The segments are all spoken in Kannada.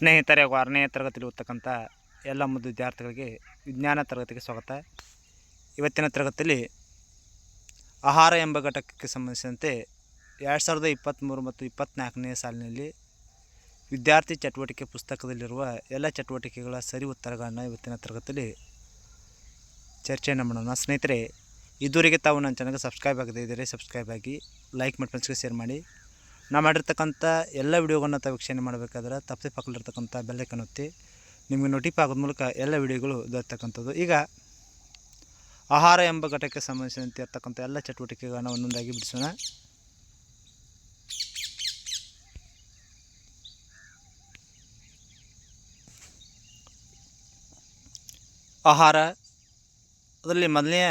ಸ್ನೇಹಿತರೆ ಆರನೇ ತರಗತಿಯಲ್ಲಿ ಓದ್ತಕ್ಕಂಥ ಎಲ್ಲ ಮುದ್ದು ವಿದ್ಯಾರ್ಥಿಗಳಿಗೆ ವಿಜ್ಞಾನ ತರಗತಿಗೆ ಸ್ವಾಗತ. ಇವತ್ತಿನ ತರಗತಿಯಲ್ಲಿ ಆಹಾರ ಎಂಬ ಘಟಕಕ್ಕೆ ಸಂಬಂಧಿಸಿದಂತೆ ಎರಡು ಸಾವಿರದ ಇಪ್ಪತ್ತ್ಮೂರು ಮತ್ತು ಇಪ್ಪತ್ತ್ನಾಲ್ಕನೇ ಸಾಲಿನಲ್ಲಿ ವಿದ್ಯಾರ್ಥಿ ಚಟುವಟಿಕೆ ಪುಸ್ತಕದಲ್ಲಿರುವ ಎಲ್ಲ ಚಟುವಟಿಕೆಗಳ ಸರಿ ಉತ್ತರಗಳನ್ನು ಇವತ್ತಿನ ತರಗತಿಯಲ್ಲಿ ಚರ್ಚೆಯನ್ನು ಮಾಡೋಣ. ಸ್ನೇಹಿತರೆ, ಇದುವರೆಗೆ ತಾವು ನನ್ನ ಚಾನಲ್ಗೆ ಸಬ್ಸ್ಕ್ರೈಬ್ ಆಗದೇ ಇದ್ದರೆ ಸಬ್ಸ್ಕ್ರೈಬ್ ಆಗಿ ಲೈಕ್ ಮಾಡಿ ಫ್ರೆಂಡ್ಸ್ಗೆ ಶೇರ್ ಮಾಡಿ. ನಾ ಮಾಡಿರ್ತಕ್ಕಂಥ ಎಲ್ಲ ವಿಡಿಯೋಗಳನ್ನ ತಾವು ವೀಕ್ಷಣೆ ಮಾಡಬೇಕಾದ್ರೆ ತಪ್ಪಿ ಪಕ್ಕದಲ್ಲಿರ್ತಕ್ಕಂಥ ಬೆಲ್ಲೈಕನ್ ಒತ್ತಿ ನಿಮಗೆ ನೋಟಿಫೈ ಆಗೋದ ಮೂಲಕ ಎಲ್ಲ ವಿಡಿಯೋಗಳು ದೊರೆತಕ್ಕಂಥದ್ದು ಈಗ ಆಹಾರ ಎಂಬ ಘಟಕಕ್ಕೆ ಸಂಬಂಧಿಸಿದಂತೆ ಇರ್ತಕ್ಕಂಥ ಎಲ್ಲ ಚಟುವಟಿಕೆಗಳನ್ನು ಒಂದೊಂದಾಗಿ ಬಿಡಿಸೋಣ. ಆಹಾರ, ಅದರಲ್ಲಿ ಮೊದಲನೆಯ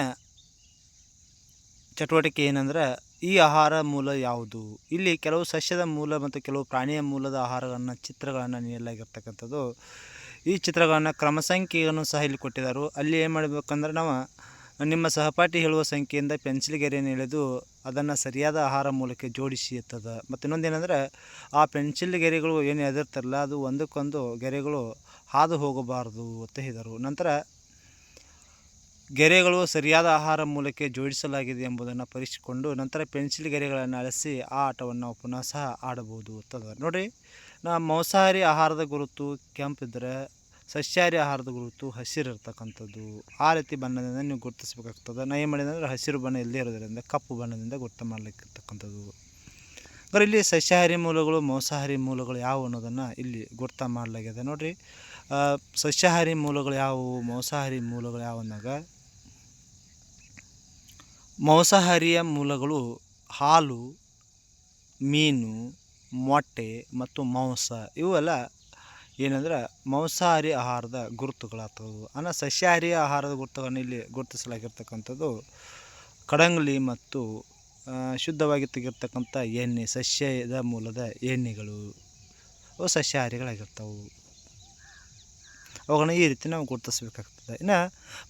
ಚಟುವಟಿಕೆ ಏನಂದ್ರೆ ಈ ಆಹಾರ ಮೂಲ ಯಾವುದು? ಇಲ್ಲಿ ಕೆಲವು ಸಸ್ಯದ ಮೂಲ ಮತ್ತು ಕೆಲವು ಪ್ರಾಣಿಯ ಮೂಲದ ಆಹಾರಗಳನ್ನು ಚಿತ್ರಗಳನ್ನು ನೀಡಲಾಗಿರ್ತಕ್ಕಂಥದ್ದು. ಈ ಚಿತ್ರಗಳನ್ನು ಕ್ರಮ ಸಂಖ್ಯೆಯನ್ನು ಸಹ ಇಲ್ಲಿ ಕೊಟ್ಟಿದ್ದಾರೆ. ಅಲ್ಲಿ ಏನು ಮಾಡಬೇಕಂದ್ರೆ ನಾವು ನಿಮ್ಮ ಸಹಪಾಠಿ ಹೇಳುವ ಸಂಖ್ಯೆಯಿಂದ ಪೆನ್ಸಿಲ್ ಗೆರೆಯನ್ನು ಎಳೆದು ಅದನ್ನು ಸರಿಯಾದ ಆಹಾರ ಮೂಲಕ್ಕೆ ಜೋಡಿಸಿ ಎತ್ತದ. ಮತ್ತು ಇನ್ನೊಂದೇನೆಂದರೆ ಆ ಪೆನ್ಸಿಲ್ ಗೆರೆಗಳು ಏನು ಎದಿರ್ತಾರಲ್ಲ ಅದು ಒಂದಕ್ಕೊಂದು ಗೆರೆಗಳು ಹಾದು ಹೋಗಬಾರದು ಅಂತ ಹೇಳಿದರು. ನಂತರ ಗೆರೆಗಳು ಸರಿಯಾದ ಆಹಾರ ಮೂಲಕ್ಕೆ ಜೋಡಿಸಲಾಗಿದೆ ಎಂಬುದನ್ನು ಪರೀಕ್ಷಿಸಿಕೊಂಡು ನಂತರ ಪೆನ್ಸಿಲ್ ಗೆರೆಗಳನ್ನು ಅಳಿಸಿ ಆ ಆಟವನ್ನು ನಾವು ಪುನಃ ಸಹ ಆಡಬಹುದು ಅಂತದ ನೋಡಿರಿ ನಾ ಮಾಂಸಾಹಾರಿ ಆಹಾರದ ಗುರುತು ಕೆಂಪಿದ್ರೆ ಸಸ್ಯಾಹಾರಿ ಆಹಾರದ ಗುರುತು ಹಸಿರು ಇರ್ತಕ್ಕಂಥದ್ದು. ಆ ರೀತಿ ಬಣ್ಣದಿಂದ ನೀವು ಗುರುತಿಸಬೇಕಾಗ್ತದೆ. ನಾ ಏನು ಮಾಡಿದೆ ಅಂದರೆ ಹಸಿರು ಬಣ್ಣ ಇಲ್ಲದೇ ಇರೋದರಿಂದ, ಕಪ್ಪು ಬಣ್ಣದಿಂದ ಗುರುತು ಮಾಡಲಿಕ್ಕಿರ್ತಕ್ಕಂಥದ್ದು ಅಂದರೆ ಇಲ್ಲಿ ಸಸ್ಯಾಹಾರಿ ಮೂಲಗಳು, ಮಾಂಸಾಹಾರಿ ಮೂಲಗಳು ಯಾವುವು ಅನ್ನೋದನ್ನು ಇಲ್ಲಿ ಗುರ್ತ ಮಾಡಲಾಗಿದೆ. ನೋಡಿರಿ ಸಸ್ಯಾಹಾರಿ ಮೂಲಗಳು ಯಾವುವು, ಮಾಂಸಾಹಾರಿ ಮೂಲಗಳು ಯಾವ ಅಂದಾಗ ಮಾಂಸಾಹಾರಿಯ ಮೂಲಗಳು ಹಾಲು, ಮೀನು, ಮೊಟ್ಟೆ ಮತ್ತು ಮಾಂಸ. ಇವೆಲ್ಲ ಏನಂದ್ರೆ ಮಾಂಸಾಹಾರಿ ಆಹಾರದ ಗುರುತುಗಳಾಗ್ತವೆ. ಅನ್ನ ಸಸ್ಯಾಹಾರಿ ಆಹಾರದ ಗುರುತುಗಳನ್ನು ಇಲ್ಲಿ ಗುರುತಿಸಲಾಗಿರ್ತಕ್ಕಂಥದ್ದು ಕಡಂಗ್ಲಿ ಮತ್ತು ಶುದ್ಧವಾಗಿ ತೆಗಿರ್ತಕ್ಕಂಥ ಎಣ್ಣೆ, ಸಸ್ಯದ ಮೂಲದ ಎಣ್ಣೆಗಳು ಅವು ಸಸ್ಯಾಹಾರಿಗಳಾಗಿರ್ತವೆ. ಅವುಗಳನ್ನ ಈ ರೀತಿ ನಾವು ಗುರುತಿಸಬೇಕಾಗ್ತದೆ. ಇನ್ನು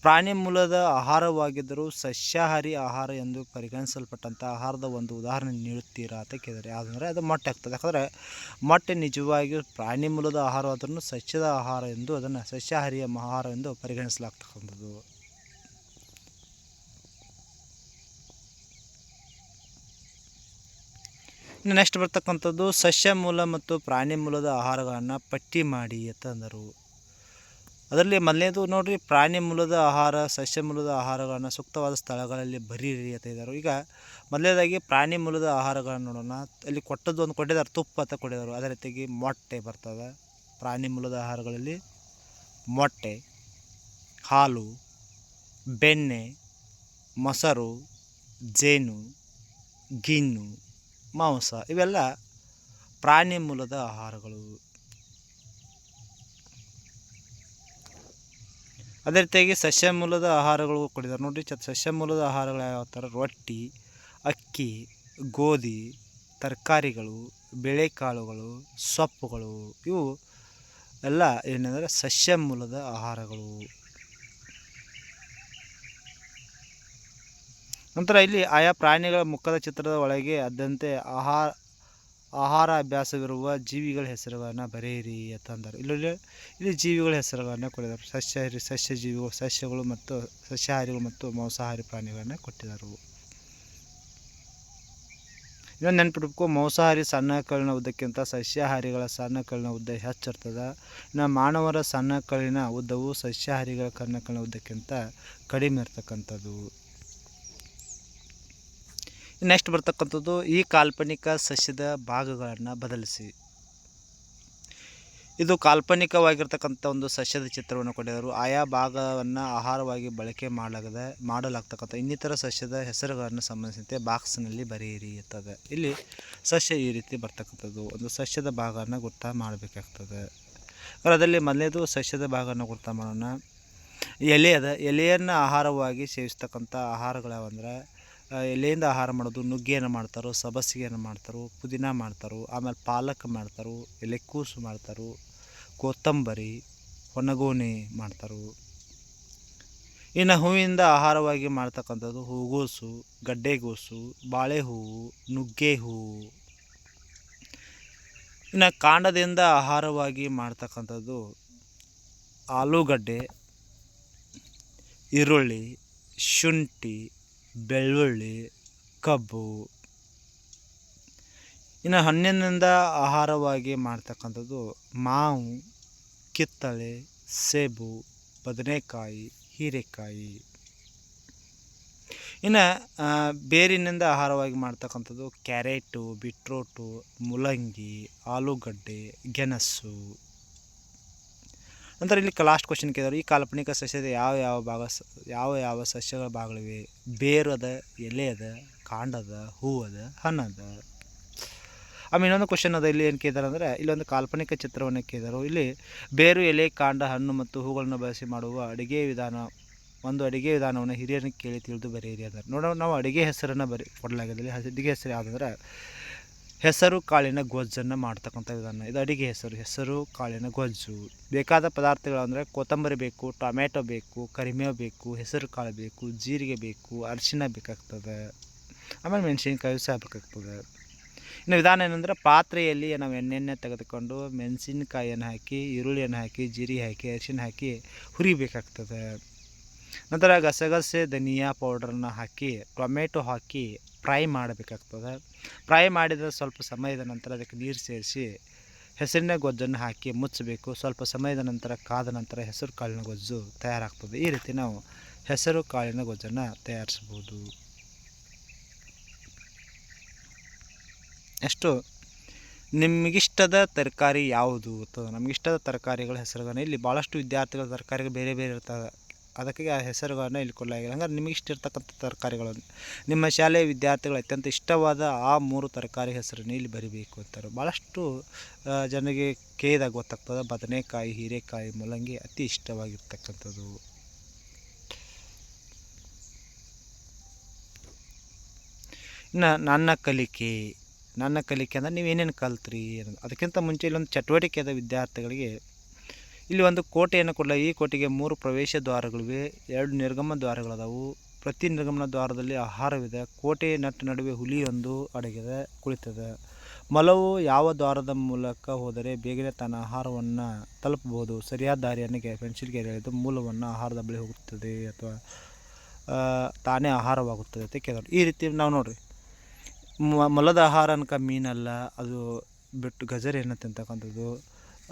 ಪ್ರಾಣಿ ಮೂಲದ ಆಹಾರವಾಗಿದ್ದರೂ ಸಸ್ಯಾಹಾರಿ ಆಹಾರ ಎಂದು ಪರಿಗಣಿಸಲ್ಪಟ್ಟಂಥ ಆಹಾರದ ಒಂದು ಉದಾಹರಣೆ ನೀಡುತ್ತೀರಾ ಅಂತ ಕೇಳಿದರೆ ಯಾವುದಂದರೆ ಅದು ಮೊಟ್ಟೆ ಆಗ್ತದೆ. ಯಾಕಂದರೆ ಮೊಟ್ಟೆ ನಿಜವಾಗಿಯೂ ಪ್ರಾಣಿ ಮೂಲದ ಆಹಾರವಾದ್ರೂ ಸಸ್ಯದ ಆಹಾರ ಎಂದು ಅದನ್ನು ಸಸ್ಯಾಹಾರಿಯ ಆಹಾರ ಎಂದು ಪರಿಗಣಿಸಲಾಗ್ತಕ್ಕಂಥದ್ದು. ಇನ್ನು ನೆಕ್ಸ್ಟ್ ಬರ್ತಕ್ಕಂಥದ್ದು ಸಸ್ಯ ಮೂಲ ಮತ್ತು ಪ್ರಾಣಿ ಮೂಲದ ಆಹಾರಗಳನ್ನು ಪಟ್ಟಿ ಮಾಡಿ ಅಂತ ಅಂದರು. ಅದರಲ್ಲಿ ಮೊದಲನೇದು ನೋಡಿರಿ, ಪ್ರಾಣಿ ಮೂಲದ ಆಹಾರ, ಸಸ್ಯ ಮೂಲದ ಆಹಾರಗಳನ್ನು ಸೂಕ್ತವಾದ ಸ್ಥಳಗಳಲ್ಲಿ ಬರೀರಿ ಅಂತ ಇದ್ದಾರೆ ಈಗ ಮೊದಲನೇದಾಗಿ ಪ್ರಾಣಿ ಮೂಲದ ಆಹಾರಗಳನ್ನು ನೋಡೋಣ. ಅಲ್ಲಿ ಕೊಟ್ಟದ್ದು ಒಂದು ಕೊಟ್ಟಿದ್ದಾರೆ, ತುಪ್ಪ ಅಂತ ಕೊಟ್ಟಿದ್ದಾರೆ. ಅದೇ ರೀತಿಯಾಗಿ ಮೊಟ್ಟೆ ಬರ್ತದೆ. ಪ್ರಾಣಿ ಮೂಲದ ಆಹಾರಗಳಲ್ಲಿ ಮೊಟ್ಟೆ, ಹಾಲು, ಬೆಣ್ಣೆ, ಮೊಸರು, ಜೇನು, ಗಿಣ್ಣು, ಮಾಂಸ ಇವೆಲ್ಲ ಪ್ರಾಣಿ ಮೂಲದ ಆಹಾರಗಳು. ಅದೇ ರೀತಿಯಾಗಿ ಸಸ್ಯ ಮೂಲದ ಆಹಾರಗಳು ಕೊಟ್ಟಿದ್ದಾರೆ. ನೋಡಿ, ಚ ಸಸ್ಯ ಮೂಲದ ಆಹಾರಗಳು ಯಾವ ಥರ? ರೊಟ್ಟಿ, ಅಕ್ಕಿ, ಗೋಧಿ, ತರಕಾರಿಗಳು, ಬೇಳೆಕಾಳುಗಳು, ಸೊಪ್ಪುಗಳು, ಇವು ಎಲ್ಲ ಏನಂದರೆ ಸಸ್ಯ ಮೂಲದ ಆಹಾರಗಳು. ನಂತರ ಇಲ್ಲಿ ಆಯಾ ಪ್ರಾಣಿಗಳ ಮುಖದ ಚಿತ್ರದ ಒಳಗೆ ಅದಂತೆ ಆಹಾರ ಆಹಾರ ಅಭ್ಯಾಸವಿರುವ ಜೀವಿಗಳ ಹೆಸರುಗಳನ್ನು ಬರೆಯಿರಿ ಅಂತಂದರು ಇಲ್ಲಿ ಇಲ್ಲಿ ಜೀವಿಗಳ ಹೆಸರುಗಳನ್ನು ಕೊಟ್ಟಿದ್ದಾರೆ. ಸಸ್ಯಹಾರಿ ಸಸ್ಯ ಜೀವಿಗಳು ಸಸ್ಯಗಳು ಮತ್ತು ಸಸ್ಯಾಹಾರಿಗಳು ಮತ್ತು ಮಾಂಸಾಹಾರಿ ಪ್ರಾಣಿಗಳನ್ನು ಕೊಟ್ಟಿದ್ದಾರೆ ಇನ್ನೊಂದು ನೆನ್ಪಿಡ್ಬೇಕು ಮಾಂಸಾಹಾರಿ ಸಣ್ಣ ಕಲ್ಲಿನ ಉದ್ದಕ್ಕಿಂತ ಸಸ್ಯಾಹಾರಿಗಳ ಸಣ್ಣ ಕಲ್ಲಿನ ಉದ್ದ ಹೆಚ್ಚಿರ್ತದೆ. ಇನ್ನು ಮಾನವರ ಸಣ್ಣ ಕಲ್ಲಿನ ಉದ್ದವು ಸಸ್ಯಾಹಾರಿಗಳ ಕಲ್ಲಿನ ಉದ್ದಕ್ಕಿಂತ ಕಡಿಮೆ ಇರ್ತಕ್ಕಂಥದ್ದು. ನೆಕ್ಸ್ಟ್ ಬರ್ತಕ್ಕಂಥದ್ದು ಈ ಕಾಲ್ಪನಿಕ ಸಸ್ಯದ ಭಾಗಗಳನ್ನು ಬದಲಿಸಿ. ಇದು ಕಾಲ್ಪನಿಕವಾಗಿರ್ತಕ್ಕಂಥ ಒಂದು ಸಸ್ಯದ ಚಿತ್ರವನ್ನು ಕೊಟ್ಟಿದ್ದರು. ಆಯಾ ಭಾಗವನ್ನು ಆಹಾರವಾಗಿ ಬಳಕೆ ಮಾಡಲಾಗದೆ, ಮಾಡಲಾಗ್ತಕ್ಕಂಥ ಇನ್ನಿತರ ಸಸ್ಯದ ಹೆಸರುಗಳನ್ನು ಸಂಬಂಧಿಸಿದಂತೆ ಬಾಕ್ಸ್ನಲ್ಲಿ ಬರೆಯಿರಿ ಇರ್ತದೆ ಇಲ್ಲಿ ಸಸ್ಯ ಈ ರೀತಿ ಬರ್ತಕ್ಕಂಥದ್ದು. ಒಂದು ಸಸ್ಯದ ಭಾಗವನ್ನು ಗುರ್ತ ಮಾಡಬೇಕಾಗ್ತದೆ. ಅದರಲ್ಲಿ ಮೊದಲೇದು ಸಸ್ಯದ ಭಾಗವನ್ನು ಗುರ್ತ ಮಾಡೋಣ. ಎಲೆ ಅದ ಎಲೆಯನ್ನು ಆಹಾರವಾಗಿ ಸೇವಿಸ್ತಕ್ಕಂಥ ಆಹಾರಗಳು ಯಾವಂದ್ರೆ ಎಲೆಯಿಂದ ಆಹಾರ ಮಾಡೋದು, ನುಗ್ಗೆಯನ್ನು ಮಾಡ್ತಾರೋ ಸಬಸಿಗೆಯನ್ನು ಮಾಡ್ತಾರೋ, ಪುದೀನ ಮಾಡ್ತಾರೋ, ಆಮೇಲೆ ಪಾಲಕ್ ಮಾಡ್ತಾರೋ ಎಲೆಕೋಸು ಮಾಡ್ತಾರೋ, ಕೊತ್ತಂಬರಿ ಹೊನಗೋನೆ ಮಾಡ್ತಾರೋ. ಇನ್ನು ಹೂವಿಂದ ಆಹಾರವಾಗಿ ಮಾಡ್ತಕ್ಕಂಥದ್ದು ಹೂಗೋಸು, ಗಡ್ಡೆಗೋಸು ಬಾಳೆ ಹೂವು ನುಗ್ಗೆ ಹೂವು ಇನ್ನು ಕಾಂಡದಿಂದ ಆಹಾರವಾಗಿ ಮಾಡ್ತಕ್ಕಂಥದ್ದು ಆಲೂಗಡ್ಡೆ, ಈರುಳ್ಳಿ, ಶುಂಠಿ ಬೆಳ್ಳುಳ್ಳಿ, ಕಬ್ಬು, ಇನ್ನು ಹಣ್ಣಿನಿಂದ ಆಹಾರವಾಗಿ ಮಾಡ್ತಕ್ಕಂಥದ್ದು ಮಾವು, ಕಿತ್ತಳೆ, ಸೇಬು, ಬದನೆಕಾಯಿ, ಹೀರೆಕಾಯಿ. ಇನ್ನು ಬೇರಿನಿಂದ ಆಹಾರವಾಗಿ ಮಾಡ್ತಕ್ಕಂಥದ್ದು ಕ್ಯಾರೆಟು, ಬಿಟ್ರೋಟು, ಮೂಲಂಗಿ, ಆಲೂಗಡ್ಡೆ, ಗೆಣಸು. ನಂತರ ಇಲ್ಲಿ ಲಾಸ್ಟ್ ಕ್ವಶನ್ ಕೇಳಿದ್ರು. ಈ ಕಾಲ್ಪನಿಕ ಸಸ್ಯದ ಯಾವ ಯಾವ ಭಾಗ ಯಾವ ಯಾವ ಸಸ್ಯಗಳ ಭಾಗಗಳಿವೆ? ಬೇರು ಅದ, ಎಲೆ ಅದ, ಕಾಂಡ ಅದ, ಹೂ ಅದ ಹಣ್ಣು ಅದ. ಆಮೇಲೆ ಇನ್ನೊಂದು ಕ್ವಶನ್ ಅದ, ಇಲ್ಲಿ ಏನು ಕೇಳಿದಾರೆ ಅಂದರೆ, ಇಲ್ಲೊಂದು ಕಾಲ್ಪನಿಕ ಚಿತ್ರವನ್ನು ಕೇಳಿದರು. ಇಲ್ಲಿ ಬೇರು, ಎಲೆ, ಕಾಂಡ, ಹಣ್ಣು ಮತ್ತು ಹೂಗಳನ್ನು ಬಳಸಿ ಮಾಡುವ ಅಡುಗೆ ವಿಧಾನ, ಒಂದು ಅಡುಗೆ ವಿಧಾನವನ್ನು ಹಿರಿಯರನ್ನು ಕೇಳಿ ತಿಳಿದು ಬರೆಯಿರಿ ಹಿರಿಯಾದ ನೋಡೋಣ, ನಾವು ಅಡುಗೆ ಹೆಸರನ್ನು ಬರಿ ಕೊಡಲಾಗಿದೆ. ಅಡುಗೆ ಹೆಸರು ಯಾವುದಂದ್ರೆ ಹೆಸರು ಕಾಳಿನ ಗೊಜ್ಜನ್ನು ಮಾಡ್ತಕ್ಕಂಥ ವಿಧಾನ. ಇದು ಅಡಿಗೆ ಹೆಸರು. ಹೆಸರು ಕಾಳಿನ ಗೊಜ್ಜು. ಬೇಕಾದ ಪದಾರ್ಥಗಳು ಅಂದರೆ ಕೊತ್ತಂಬರಿ ಬೇಕು, ಟೊಮೆಟೊ ಬೇಕು, ಕರಿಮೇವು ಬೇಕು, ಹೆಸರು ಕಾಳು ಬೇಕು, ಜೀರಿಗೆ ಬೇಕು ಅರಿಶಿನ ಬೇಕಾಗ್ತದೆ. ಆಮೇಲೆ ಮೆಣಸಿನ್ಕಾಯಿ ಸಹ ಬೇಕಾಗ್ತದೆ. ಇನ್ನು ವಿಧಾನ ಏನಂದ್ರೆ ಪಾತ್ರೆಯಲ್ಲಿ ನಾವು ಎಣ್ಣೆಣ್ಣೆ ತೆಗೆದುಕೊಂಡು ಮೆಣಸಿನ್ಕಾಯಿಯನ್ನು ಹಾಕಿ, ಈರುಳ್ಳಿಯನ್ನು ಹಾಕಿ, ಜೀರಿಗೆ ಹಾಕಿ ಅರಿಶಿನ ಹಾಕಿ ಹುರಿಬೇಕಾಗ್ತದೆ. ನಂತರ ಗಸಗಸೆ ಧನಿಯಾ ಪೌಡ್ರನ್ನ ಹಾಕಿ, ಟೊಮೆಟೊ ಹಾಕಿ ಫ್ರೈ ಮಾಡಬೇಕಾಗ್ತದೆ. ಫ್ರೈ ಮಾಡಿದ ಸ್ವಲ್ಪ ಸಮಯದ ನಂತರ ಅದಕ್ಕೆ ನೀರು ಸೇರಿಸಿ, ಹೆಸರಿನ ಗೊಜ್ಜನ್ನು ಹಾಕಿ ಮುಚ್ಚಬೇಕು. ಸ್ವಲ್ಪ ಸಮಯದ ನಂತರ ಕಾದ ನಂತರ ಹೆಸರು ಕಾಳಿನ ಗೊಜ್ಜು ತಯಾರಾಗ್ತದೆ. ಈ ರೀತಿ ನಾವು ಹೆಸರು ಕಾಳಿನ ಗೊಜ್ಜನ್ನು ತಯಾರಿಸ್ಬೋದು. ಎಷ್ಟು ನಿಮಗಿಷ್ಟದ ತರಕಾರಿ ಯಾವುದು? ಅಥವಾ ನಮಗಿಷ್ಟದ ತರಕಾರಿಗಳ ಹೆಸರು ಇಲ್ಲಿ ಭಾಳಷ್ಟು ವಿದ್ಯಾರ್ಥಿಗಳ ತರಕಾರಿಗಳು ಬೇರೆ ಬೇರೆ ಇರ್ತವೆ. ಅದಕ್ಕೆ ಆ ಹೆಸರುಗಳನ್ನ ಇಲ್ಲಿ ಕೊಡಲಾಗಿದೆ ಹಂಗಾರೆ ನಿಮಗೆ ಇಷ್ಟ ಇರ್ತಕ್ಕಂಥ ತರಕಾರಿಗಳು ನಿಮ್ಮ ಶಾಲೆಯ ವಿದ್ಯಾರ್ಥಿಗಳು ಅತ್ಯಂತ ಇಷ್ಟವಾದ ಆ ಮೂರು ತರಕಾರಿ ಹೆಸರನ್ನು ಇಲ್ಲಿ ಬರಿಬೇಕು ಅಂತಾರೆ. ಭಾಳಷ್ಟು ಜನರಿಗೆ ಕೇಳಿದಾಗ ಗೊತ್ತಾಗ್ತದೆ. ಬದನೆಕಾಯಿ, ಹೀರೆಕಾಯಿ, ಮೂಲಂಗಿ ಅತಿ ಇಷ್ಟವಾಗಿರ್ತಕ್ಕಂಥದ್ದು. ಇನ್ನು ನನ್ನ ಕಲಿಕೆ ನನ್ನ ಕಲಿಕೆ ಅಂದರೆ ನೀವು ಏನೇನು ಕಲ್ತ್ರಿ ಅದಕ್ಕಿಂತ ಮುಂಚೆ ಇಲ್ಲೊಂದು ಚಟುವಟಿಕೆ ಅದ ವಿದ್ಯಾರ್ಥಿಗಳಿಗೆ. ಇಲ್ಲಿ ಒಂದು ಕೋಟೆಯನ್ನು ಕೊಡಲ, ಈ ಕೋಟೆಗೆ ಮೂರು ಪ್ರವೇಶ ದ್ವಾರಗಳಿವೆ, ಎರಡು ನಿರ್ಗಮ ದ್ವಾರಗಳದಾವು. ಪ್ರತಿ ನಿರ್ಗಮನ ದ್ವಾರದಲ್ಲಿ ಆಹಾರವಿದೆ. ಕೋಟೆ ನಟ್ಟು ನಡುವೆ ಹುಲಿಯೊಂದು ಅಡಗಿದೆ, ಕುಳಿತದೆ. ಮಲವು ಯಾವ ದ್ವಾರದ ಮೂಲಕ ಹೋದರೆ ಬೇಗನೆ ತನ್ನ ಆಹಾರವನ್ನು ತಲುಪಬಹುದು. ಸರಿಯಾದ ದಾರಿಯನ್ನು ಪೆನ್ಸಿಲ್ಗೆ ಎಳೆದು ಮೂಲವನ್ನು ಆಹಾರದ ಬಳಿ ಹೋಗುತ್ತದೆ ಅಥವಾ ತಾನೇ ಆಹಾರವಾಗುತ್ತದೆ ಅಂತ ಕೇಳಿದ್ರು ಈ ರೀತಿ ನಾವು ನೋಡ್ರಿ. ಮೊಲದ ಆಹಾರ ಅನ್ಕ ಮೀನಲ್ಲ, ಅದು ಬಿಟ್ಟು ಗಜರಿಯನ್ನು ತಿಂತಕ್ಕಂಥದ್ದು.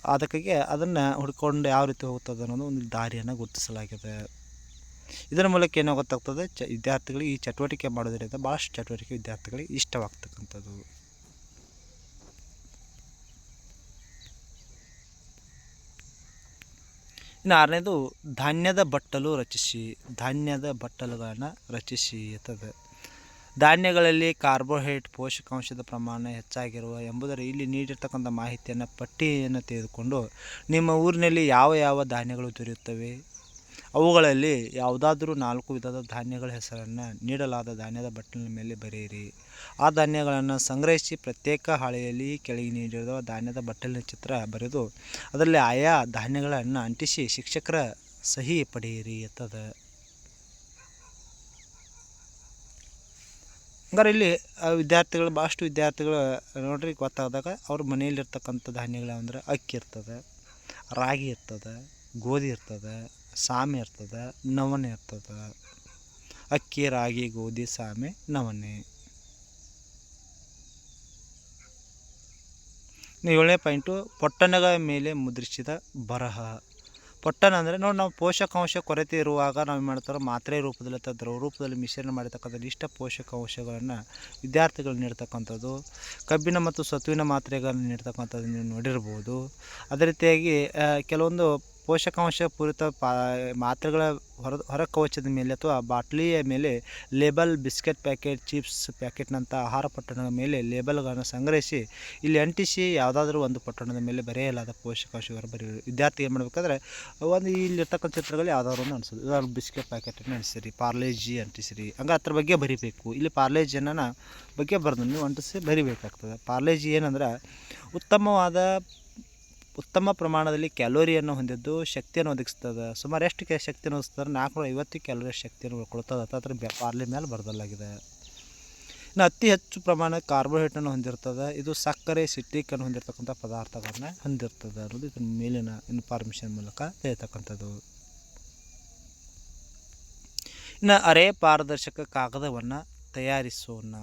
ಅದಕ್ಕಾಗಿ ಅದನ್ನು ಹುಡ್ಕೊಂಡು ಯಾವ ರೀತಿ ಹೋಗ್ತದೆ ಅನ್ನೋದು ಒಂದು ದಾರಿಯನ್ನು ಗುರುತಿಸಲಾಗಿದೆ. ಇದರ ಮೂಲಕ ಏನೋ ಗೊತ್ತಾಗ್ತದೆ, ಚ ವಿದ್ಯಾರ್ಥಿಗಳಿಗೆ ಈ ಚಟುವಟಿಕೆ ಮಾಡೋದರಿಂದ ಭಾಳಷ್ಟು ಚಟುವಟಿಕೆ ವಿದ್ಯಾರ್ಥಿಗಳಿಗೆ ಇಷ್ಟವಾಗ್ತಕ್ಕಂಥದ್ದು. ಇನ್ನು ಆರನೇದು, ಧಾನ್ಯದ ಬಟ್ಟಲು ರಚಿಸಿ, ಧಾನ್ಯದ ಬಟ್ಟಲುಗಳನ್ನು ರಚಿಸಿ ಅಂತದೆ ಧಾನ್ಯಗಳಲ್ಲಿ ಕಾರ್ಬೋಹೈಡ್ರೇಟ್ ಪೋಷಕಾಂಶದ ಪ್ರಮಾಣ ಹೆಚ್ಚಾಗಿರುವ ಎಂಬುದರ ಇಲ್ಲಿ ನೀಡಿರ್ತಕ್ಕಂಥ ಮಾಹಿತಿಯನ್ನು ಪಟ್ಟಿಯನ್ನು ತೆಗೆದುಕೊಂಡು ನಿಮ್ಮ ಊರಿನಲ್ಲಿ ಯಾವ ಯಾವ ಧಾನ್ಯಗಳು ದೊರೆಯುತ್ತವೆ? ಅವುಗಳಲ್ಲಿ ಯಾವುದಾದರೂ ನಾಲ್ಕು ವಿಧದ ಧಾನ್ಯಗಳ ಹೆಸರನ್ನು ನೀಡಲಾದ ಧಾನ್ಯದ ಬಟ್ಟಲಿನ ಮೇಲೆ ಬರೆಯಿರಿ. ಆ ಧಾನ್ಯಗಳನ್ನು ಸಂಗ್ರಹಿಸಿ ಪ್ರತ್ಯೇಕ ಹಾಳೆಯಲ್ಲಿ ಕೆಳಗೆ ನೀಡಿರುವ ಧಾನ್ಯದ ಬಟ್ಟಲಿನ ಚಿತ್ರ ಬರೆದು ಅದರಲ್ಲಿ ಆಯಾ ಧಾನ್ಯಗಳನ್ನು ಅಂಟಿಸಿ ಶಿಕ್ಷಕರ ಸಹಿ ಪಡೆಯಿರಿ ಅಂತದ ಹಂಗಾರೆ ಇಲ್ಲಿ ವಿದ್ಯಾರ್ಥಿಗಳು, ಭಾಳಷ್ಟು ವಿದ್ಯಾರ್ಥಿಗಳು ನೋಡ್ರಿ ಗೊತ್ತಾದಾಗ ಅವ್ರ ಮನೆಯಲ್ಲಿರ್ತಕ್ಕಂಥ ಧಾನ್ಯಗಳು ಅಂದ್ರೆ ಅಕ್ಕಿ ಇರ್ತದೆ, ರಾಗಿ ಇರ್ತದೆ, ಗೋಧಿ ಇರ್ತದೆ, ಸಾಮೆ ಇರ್ತದೆ, ನವಣೆ ಇರ್ತದೆ. ಅಕ್ಕಿ, ರಾಗಿ, ಗೋಧಿ, ಸಾಮೆ, ನವಣೆ. ಏಳನೇ ಪಾಯಿಂಟು, ಪೊಟ್ಟಣಗಳ ಮೇಲೆ ಮುದ್ರಿಸಿದ ಬರಹ. ಪೊಟ್ಟಣ ಅಂದರೆ ನೋಡಿ ನಾವು ಪೋಷಕಾಂಶ ಕೊರತೆ ಇರುವಾಗ ನಾವು ಏನು ಮಾಡ್ತಾರೆ ಮಾತ್ರೆ ರೂಪದಲ್ಲಿ ಅಥವಾ ದ್ರವ ರೂಪದಲ್ಲಿ ಮಿಶ್ರಣ ಮಾಡಿರ್ತಕ್ಕಂಥ ಇಷ್ಟ ಪೋಷಕಾಂಶಗಳನ್ನು ವಿದ್ಯಾರ್ಥಿಗಳು ನೀಡ್ತಕ್ಕಂಥದ್ದು, ಕಬ್ಬಿನ ಮತ್ತು ಸತುವಿನ ಮಾತ್ರೆಗಳನ್ನು ನೀಡ್ತಕ್ಕಂಥದ್ದು ನೀವು ನೋಡಿರ್ಬೋದು. ಅದೇ ರೀತಿಯಾಗಿ ಕೆಲವೊಂದು ಪೋಷಕಾಂಶ ಪೂರಿತ ಪಾ, ಮಾತ್ರೆಗಳ ಹೊರ, ಹೊರಕವಚದ ಮೇಲೆ ಅಥವಾ ಬಾಟ್ಲಿಯ ಮೇಲೆ ಲೇಬಲ್ ಬಿಸ್ಕೆಟ್ ಪ್ಯಾಕೆಟ್, ಚಿಪ್ಸ್ ಪ್ಯಾಕೆಟ್ನಂಥ ಆಹಾರ ಪೊಟ್ಟಣಗಳ ಮೇಲೆ ಲೇಬಲ್ಗಳನ್ನು ಸಂಗ್ರಹಿಸಿ, ಇಲ್ಲಿ ಅಂಟಿಸಿ ಯಾವುದಾದ್ರೂ ಒಂದು ಪೊಟ್ಟಣದ ಮೇಲೆ ಬರೆಯಲಾದ ಪೋಷಕಾಂಶಗಳು ಬರೀ ವಿದ್ಯಾರ್ಥಿ ಏನು ಮಾಡಬೇಕಾದ್ರೆ, ಒಂದು ಇಲ್ಲಿರ್ತಕ್ಕಂಥ ಚಿತ್ರಗಳು ಯಾವುದಾದ್ರು ಒಂದು ಅನಿಸೋದು ಉದಾಹರಣೆ ಬಿಸ್ಕೆಟ್ ಪ್ಯಾಕೆಟನ್ನು ಅನಿಸಿರಿ ಪಾರ್ಲೇಜಿ ಅಂಟಿಸಿರಿ, ಹಂಗೆ ಅದ್ರ ಬಗ್ಗೆ ಬರಿಬೇಕು. ಇಲ್ಲಿ ಪಾರ್ಲೇಜಿಯನ್ನು ಬಗ್ಗೆ ಬರೆದು ನೀವು ಅಂಟಿಸಿ ಬರಿಬೇಕಾಗ್ತದೆ. ಪಾರ್ಲೇಜಿ ಏನಂದ್ರೆ ಉತ್ತಮವಾದ ಉತ್ತಮ ಪ್ರಮಾಣದಲ್ಲಿ ಕ್ಯಾಲೋರಿಯನ್ನು ಹೊಂದಿದ್ದು ಶಕ್ತಿಯನ್ನು ಒದಗಿಸ್ತದೆ. ಸುಮಾರು ಎಷ್ಟು ಕೆ ಶಕ್ತಿಯನ್ನು ಒದಗಿಸ್ತದೆ ನಾಲ್ಕುನೂರ ಐವತ್ತು ಕ್ಯಾಲೋರಿ ಶಕ್ತಿಯನ್ನು ಅಂತ ಅದ್ರ ಬಾರ್ಲಿ ಮೇಲೆ ಬರೆದಲಾಗಿದೆ ಇನ್ನು ಅತಿ ಹೆಚ್ಚು ಪ್ರಮಾಣ ಕಾರ್ಬೋಹೈಡ್ರೇಟನ್ನು ಹೊಂದಿರ್ತದೆ. ಇದು ಸಕ್ಕರೆ, ಸಿಟ್ರಿಕನ್ನು ಹೊಂದಿರತಕ್ಕಂಥ ಪದಾರ್ಥಗಳನ್ನು ಹೊಂದಿರ್ತದೆ ಅನ್ನೋದು ಇದರ ಮೇಲಿನ ಇನ್ಫಾರ್ಮೇಷನ್ ಮೂಲಕ ಹೇಳ್ತಕ್ಕಂಥದ್ದು ಇನ್ನು ಅರೆ ಪಾರದರ್ಶಕ ಕಾಗದವನ್ನು ತಯಾರಿಸೋಣ.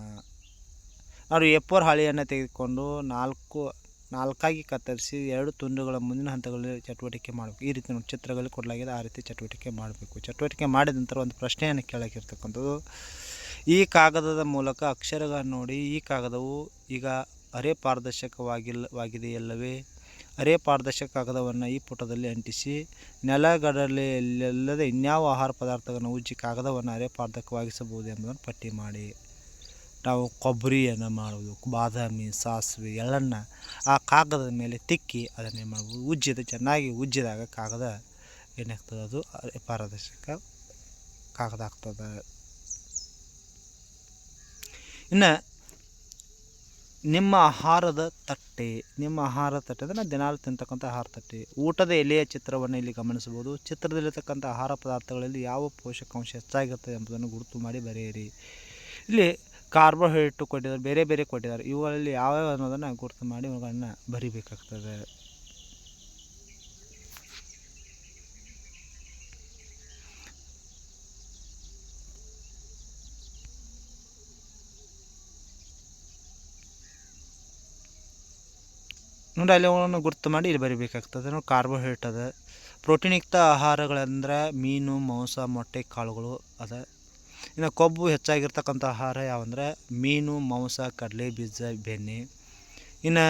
ನಾವು ಎಪ್ಪೋರ್ ಹಾಳೆಯನ್ನು ತೆಗೆದುಕೊಂಡು ನಾಲ್ಕು ನಾಲ್ಕಾಗಿ ಕತ್ತರಿಸಿ ಎರಡು ತುಂಡುಗಳ ಮುಂದಿನ ಹಂತಗಳಲ್ಲಿ ಚಟುವಟಿಕೆ ಮಾಡಬೇಕು. ಈ ರೀತಿ ನೋಡಿ ಚಿತ್ರಗಳಲ್ಲಿ ಕೊಡಲಾಗಿದೆ, ಆ ರೀತಿ ಚಟುವಟಿಕೆ ಮಾಡಬೇಕು. ಚಟುವಟಿಕೆ ಮಾಡಿದ ನಂತರ ಒಂದು ಪ್ರಶ್ನೆಯನ್ನು ಕೇಳಕ್ಕಿರ್ತಕ್ಕಂಥದ್ದು ಈ ಕಾಗದದ ಮೂಲಕ ಅಕ್ಷರಗಳನ್ನು ನೋಡಿ, ಈ ಕಾಗದವು ಈಗ ಅರೆ ಪಾರದರ್ಶಕವಾಗಿಲ್ಲವಾಗಿದೆಯಲ್ಲವೇ ಅರೆ ಪಾರದರ್ಶಕ ಕಾಗದವನ್ನು ಈ ಪುಟದಲ್ಲಿ ಅಂಟಿಸಿ ನೆಲಗಡಲೆಯಲ್ಲದೆ ಇನ್ಯಾವ ಆಹಾರ ಪದಾರ್ಥಗಳನ್ನು ಉಜ್ಜಿ ಕಾಗದವನ್ನು ಅರೆ ಪಾರದರ್ಶಕವಾಗಿಸಬಹುದು ಎಂಬುದನ್ನು ಪಟ್ಟಿ ಮಾಡಿ. ನಾವು ಕೊಬ್ಬರಿಯನ್ನು ಮಾಡುವುದು, ಬಾದಾಮಿ, ಸಾಸಿವೆ ಎಳ್ಳನ್ನು ಆ ಕಾಗದದ ಮೇಲೆ ತಿಕ್ಕಿ ಅದನ್ನೇ ಮಾಡ್ಬೋದು. ಉಜ್ಜಿದ, ಚೆನ್ನಾಗಿ ಉಜ್ಜಿದಾಗ ಕಾಗದ ಏನಾಗ್ತದೆ ಅದು? ಪಾರದರ್ಶಕ ಕಾಗದ ಆಗ್ತದೆ. ಇನ್ನು ನಿಮ್ಮ ಆಹಾರದ ತಟ್ಟೆ, ನಿಮ್ಮ ಆಹಾರ ತಟ್ಟೆ ಅಂದರೆ ದಿನಾಲು ತಿಂತಕ್ಕಂಥ ಆಹಾರ ತಟ್ಟೆ. ಊಟದ ಎಲೆಯ ಚಿತ್ರವನ್ನು ಇಲ್ಲಿ ಗಮನಿಸಬಹುದು. ಚಿತ್ರದಲ್ಲಿರ್ತಕ್ಕಂಥ ಆಹಾರ ಪದಾರ್ಥಗಳಲ್ಲಿ ಯಾವ ಪೋಷಕಾಂಶ ಹೆಚ್ಚಾಗಿರ್ತದೆ ಎಂಬುದನ್ನು ಗುರುತು ಮಾಡಿ ಬರೆಯಿರಿ. ಇಲ್ಲಿ ಕಾರ್ಬೋಹೈಡ್ರೇಟ್ ಕೊಟ್ಟಿದ್ದಾರೆ, ಬೇರೆ ಬೇರೆ ಕೊಟ್ಟಿದ್ದಾರೆ. ಇವುಗಳಲ್ಲಿ ಯಾವ್ಯಾವ ಅನ್ನೋದನ್ನು ಗುರುತು ಮಾಡಿ ಇವುಗಳನ್ನು ಬರಿಬೇಕಾಗ್ತದೆ. ನೋಡಿ, ಅಲ್ಲಿ ಅವುಗಳನ್ನು ಗುರುತು ಮಾಡಿ ಇಲ್ಲಿ ಬರಿಬೇಕಾಗ್ತದೆ. ನೋಡಿ, ಕಾರ್ಬೋಹೈಡ್ರೇಟ್ ಅದ. ಪ್ರೋಟೀನ್ಯುಕ್ತ ಆಹಾರಗಳಂದ್ರೆ ಮೀನು, ಮಾಂಸ, ಮೊಟ್ಟೆ, ಕಾಳುಗಳು ಅದ. ಇನ್ನು ಕೊಬ್ಬು ಹೆಚ್ಚಾಗಿರ್ತಕ್ಕಂಥ ಆಹಾರ ಯಾವಂದ್ರೆ ಮೀನು, ಮಾಂಸ, ಕಡಲೆ, ಬೀಜ, ಬೆಣ್ಣೆ. ಇನ್ನು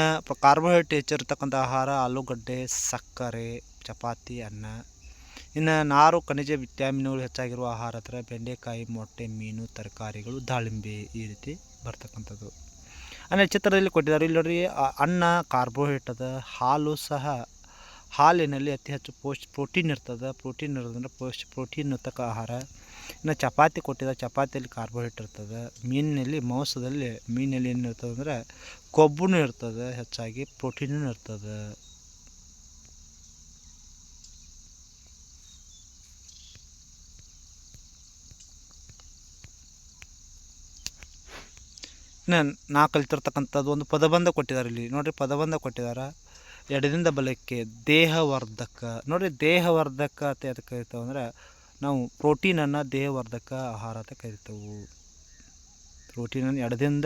ಕಾರ್ಬೋಹೈಡ್ರೇಟ್ ಹೆಚ್ಚಿರ್ತಕ್ಕಂಥ ಆಹಾರ ಆಲೂಗಡ್ಡೆ, ಸಕ್ಕರೆ, ಚಪಾತಿ, ಅನ್ನ. ಇನ್ನು ನಾರು, ಖನಿಜ ವಿಟ್ಯಾಮಿನ್ಗಳು ಹೆಚ್ಚಾಗಿರುವ ಆಹಾರ ಹತ್ರ ಬೆಂಡೆಕಾಯಿ, ಮೊಟ್ಟೆ, ಮೀನು, ತರಕಾರಿಗಳು, ದಾಳಿಂಬೆ ಈ ರೀತಿ ಬರ್ತಕ್ಕಂಥದ್ದು. ಆಮೇಲೆ ಚಿತ್ರದಲ್ಲಿ ಕೊಟ್ಟಿದ್ದಾರೆ, ಇಲ್ಲಿ ನೋಡ್ರಿ ಅನ್ನ ಕಾರ್ಬೋಹೈಡ್ರೇಟ್ ಅದ, ಹಾಲು ಸಹ ಹಾಲಿನಲ್ಲಿ ಅತಿ ಹೆಚ್ಚು ಪೋಸ್ಟ್ ಪ್ರೋಟೀನ್ ಇರ್ತದೆ. ಪ್ರೋಟೀನ್ ಇರೋದಂದ್ರೆ ಪೋಸ್ಟ್ ಪ್ರೋಟೀನ್ ಇರ್ತಕ್ಕ ಆಹಾರ. ಇನ್ನು ಚಪಾತಿ ಕೊಟ್ಟಿದ ಚಪಾತಿಯಲ್ಲಿ ಕಾರ್ಬೋಹೈಡ್ರೇಟ್ ಇರ್ತದೆ. ಮೀನಿನಲ್ಲಿ ಮಾಂಸದಲ್ಲಿ ಮೀನಲ್ಲಿ ಏನು ಇರ್ತದೆ ಅಂದರೆ ಕೊಬ್ಬು ಇರ್ತದೆ, ಹೆಚ್ಚಾಗಿ ಪ್ರೋಟೀನೂ ಇರ್ತದೆ. ನಾ ಕಲಿತಿರ್ತಕ್ಕಂಥದ್ದು ಒಂದು ಪದಬಂಧ ಕೊಟ್ಟಿದ್ದಾರೆ ಇಲ್ಲಿ. ನೋಡಿರಿ, ಪದಬಂಧ ಕೊಟ್ಟಿದ್ದಾರೆ ಎಡದಿಂದ ಬಲಕ್ಕೆ ದೇಹವರ್ಧಕ. ನೋಡಿರಿ, ದೇಹವರ್ಧಕ ಅಂತ ಅದಕ್ಕೆ ಕರಿತಾವೆ ಅಂದ್ರೆ ನಾವು ಪ್ರೋಟೀನನ್ನು ದೇಹವರ್ಧಕ ಆಹಾರ ಅಂತ ಕರಿತೇವೆ. ಪ್ರೋಟೀನನ್ನು ಎಡದಿಂದ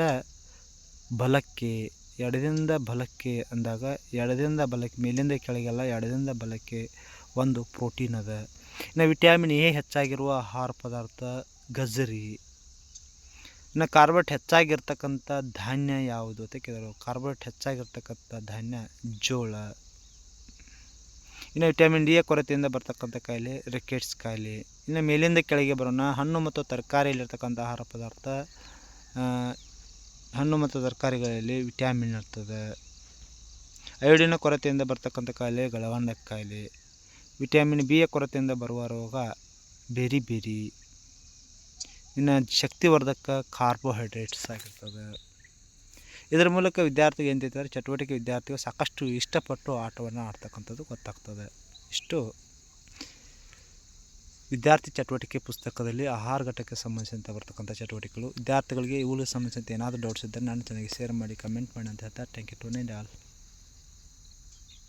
ಬಲಕ್ಕೆ ಎಡದಿಂದ ಬಲಕ್ಕೆ ಅಂದಾಗ ಎಡದಿಂದ ಬಲಕ್ಕೆ, ಮೇಲಿಂದ ಕೆಳಗೆಲ್ಲ ಎಡದಿಂದ ಬಲಕ್ಕೆ ಒಂದು ಪ್ರೋಟೀನ್ ಅದ. ಇನ್ನು ವಿಟ್ಯಾಮಿನ್ ಎ ಹೆಚ್ಚಾಗಿರುವ ಆಹಾರ ಪದಾರ್ಥ ಗಜರಿ ಇನ್ನು ಕಾರ್ಬೋಟ್ ಹೆಚ್ಚಾಗಿರ್ತಕ್ಕಂಥ ಧಾನ್ಯ ಯಾವುದು ಅಂತ ಕೇಳಿದ್ರು. ಕಾರ್ಬೋಟ್ ಹೆಚ್ಚಾಗಿರ್ತಕ್ಕಂಥ ಧಾನ್ಯ ಜೋಳ. ಇನ್ನು ವಿಟಮಿನ್ ಡಿಯ ಕೊರತೆಯಿಂದ ಬರ್ತಕ್ಕಂಥ ಕಾಯಿಲೆ ರಿಕೆಟ್ಸ್ ಕಾಯಿಲೆ ಇನ್ನು ಮೇಲಿಂದ ಕೆಳಗೆ ಬರೋಣ, ಹಣ್ಣು ಮತ್ತು ತರಕಾರಿಯಲ್ಲಿರ್ತಕ್ಕಂಥ ಆಹಾರ ಪದಾರ್ಥ ಹಣ್ಣು ಮತ್ತು ತರಕಾರಿಗಳಲ್ಲಿ ವಿಟ್ಯಾಮಿನ್ ಇರ್ತದೆ. ಅಯೋಡಿನ ಕೊರತೆಯಿಂದ ಬರ್ತಕ್ಕಂಥ ಕಾಯಿಲೆ ಗಳವಂಡ ಕಾಯಿಲೆ ವಿಟ್ಯಾಮಿನ್ ಬಿಯ ಕೊರತೆಯಿಂದ ಬರುವ ರೋಗ ಬೇರಿ ಬೇರಿ ಇನ್ನು ಶಕ್ತಿವರ್ಧಕ ಕಾರ್ಬೋಹೈಡ್ರೇಟ್ಸ್ ಆಗಿರ್ತದೆ. ಇದರ ಮೂಲಕ ವಿದ್ಯಾರ್ಥಿಗೆ ತಿಳ್ತಾರೆ ಚಟುವಟಿಕೆ ವಿದ್ಯಾರ್ಥಿಗಳು ಸಾಕಷ್ಟು ಇಷ್ಟಪಟ್ಟು ಆಟವನ್ನು ಆಡ್ತಕ್ಕಂಥದ್ದು ಗೊತ್ತಾಗ್ತದೆ. ಇಷ್ಟು. ವಿದ್ಯಾರ್ಥಿ ಚಟುವಟಿಕೆ ಪುಸ್ತಕದಲ್ಲಿ ಆಹಾರ ಘಟಕಕ್ಕೆ ಸಂಬಂಧಿಸಿದಂತೆ ಬರ್ತಕ್ಕಂಥ ಚಟುವಟಿಕೆಗಳು. ವಿದ್ಯಾರ್ಥಿಗಳಿಗೆ ಇವುಗಳಿಗೆ ಸಂಬಂಧಿಸಿದಂತೆ ಏನಾದರೂ ಡೌಟ್ಸ್ ಇದ್ದರೆ ನಾನು ಚೆನ್ನಾಗಿ ಶೇರ್ ಮಾಡಿ ಕಮೆಂಟ್ ಮಾಡಿ ಅಂತ ಹೇಳ್ತಾ ಥ್ಯಾಂಕ್ ಯು ಟು ಆಲ್